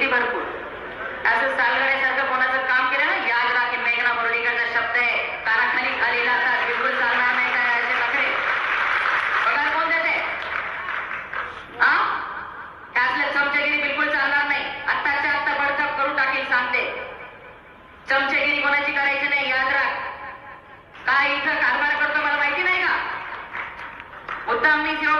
किती भरपूर. असं सालगड्यासारखं कोणाचं काम केलं ना याद राखे मेघना मुरळीकरचा शब्द आहे. कानाखाली खाली जातात बिलकुल चालणार नाही काय असे नखरे पगार कोण देते. हा त्यातले चमचेगिरी बिलकुल चालणार नाही. आत्ताच्या आत्ता बडकप करून टाकील सांगते. चमचेगिरी कोणाची करायची नाही याद राख. काय इथं कारभार करतो मला माहिती नाही का? मुद्दाम मी शिव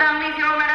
काय इथं